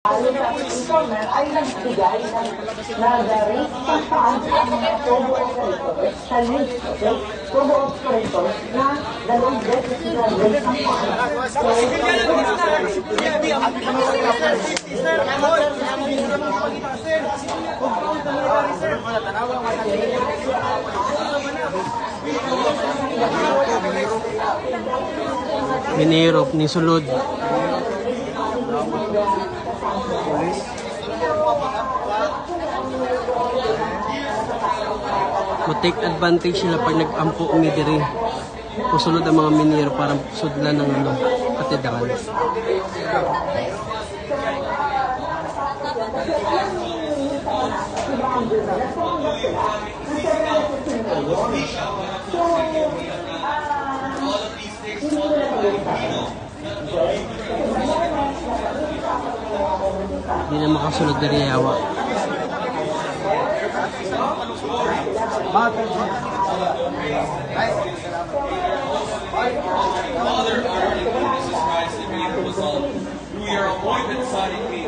Ayon sa informer ay nagbigay ng nagari kung saan ang mga probo operators sa list okay, probo operators na dalawang beses na rate ang Binirop ni Sulod. Matake advantage sila pag nag-ampo umidiri. Kusunod ang mga minero para sudlan ng ano, katedral. Hindi na makasunod na riyawa. Father, our Lord Jesus Christ, the miracle was all through your appointment signing me.